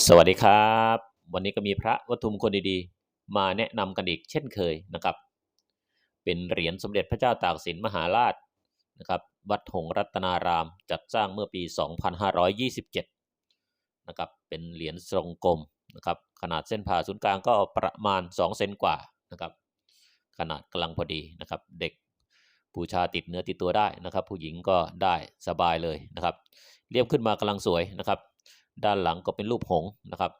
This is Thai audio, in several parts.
สวัสดีครับ วันนี้ก็มีพระวัตถุมงคลดีๆ มาแนะนำกันอีกเช่นเคยนะครับ เป็นเหรียญสมเด็จพระเจ้าตากสินมหาราชนะครับ วัดหงรัตนารามจัดสร้างเมื่อปี 2527 นะครับ เป็นเหรียญทรงกลมนะครับ ขนาดเส้นผ่าศูนย์กลางก็ประมาณ 2 เซนกว่านะครับ ขนาดกำลังพอดีนะครับ เด็กบูชาติดเนื้อติดตัวได้นะครับ ผู้หญิงก็ได้สบายเลยนะครับ เรียบขึ้นมากำลังสวยนะครับ ด้านหลังก็เป็นรูปหงส์นะครับ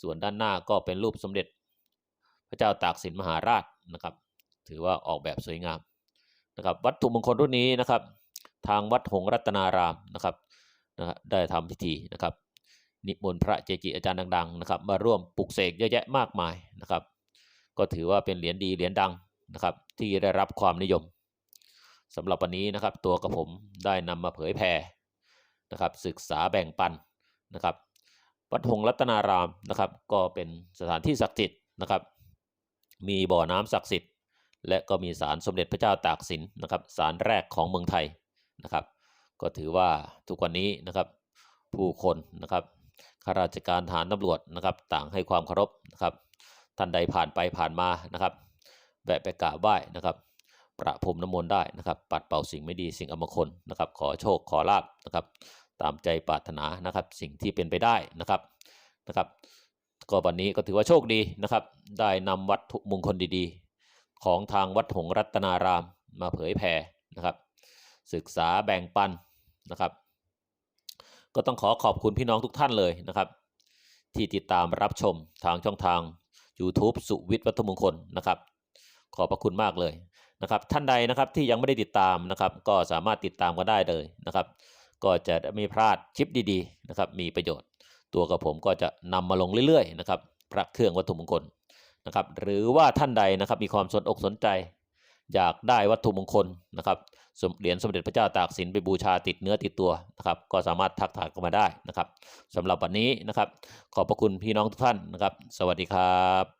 ส่วนด้านหน้าก็เป็นรูปสมเด็จ พระเจ้าตากสินมหาราชนะครับ ถือว่าออกแบบสวยงามนะครับ วัตถุมงคลรุ่นนี้นะครับ ทางวัดหงรัตนารามนะครับนะได้ทำพิธีนะครับ นิมนต์พระเจจิอาจารย์ดังๆนะครับมาร่วมปลุกเสกเยอะแยะมากมายนะครับ ก็ถือว่าเป็นเหรียญดีเหรียญดังนะครับ ที่ได้รับความนิยมสำหรับวันนี้นะครับตัวกับผมได้นำมาเผยแพร่นะครับศึกษาแบ่งปัน นะครับวัดหงส์รัตนารามนะครับ ก็เป็นสถานที่ศักดิ์สิทธิ์นะครับ มีบ่อน้ำศักดิ์สิทธิ์ และก็มีศาลสมเด็จพระเจ้าตากสินนะครับศาลแรกของเมืองไทยนะครับ ก็ถือว่าทุกวันนี้นะครับผู้คนนะครับข้าราชการทหารตำรวจนะครับ ต่างให้ความเคารพนะครับ ท่านใดผ่านไปผ่านมานะครับแวะไปกราบไหว้นะครับ ประพรมน้ำมนต์ได้นะครับ ปัดเป่าสิ่งไม่ดีสิ่งอมงคลนะครับ ขอโชคขอลาบนะครับ ตามใจปรารถนานะครับ สิ่งที่เป็นไปได้นะครับนะครับ ก็วันนี้ก็ถือว่าโชคดีนะครับ ได้นำวัตถุมงคลดีๆ ของทางวัดหงรัตนารามมาเผยแผ่นะครับ ศึกษาแบ่งปันนะครับ ก็ต้องขอขอบคุณพี่น้องทุกท่านเลยนะครับ ที่ติดตามรับชมทางช่องทาง YouTube สุวิทย์วัตถุมงคลนะครับ ขอบพระคุณมากเลยนะครับ ท่านใดนะครับที่ยังไม่ได้ติดตามนะครับ ก็สามารถติดตามก็ได้เลยนะครับ ก็จะไม่พลาดคลิปดีๆนะครับมีประโยชน์ ตัวกับผมก็จะนำมาลงเรื่อยๆนะครับพระเครื่องวัตถุมงคลนะครับหรือว่าท่านใดนะครับมีความสนอกสนใจ อยากได้วัตถุมงคลนะครับสมเหรียญสมเด็จพระเจ้าตากสินไปบูชาติดเนื้อติดตัวนะครับก็สามารถทักทายเข้ามาได้นะครับสำหรับวันนี้นะครับขอบพระคุณพี่น้องทุกท่านนะครับ สวัสดีครับ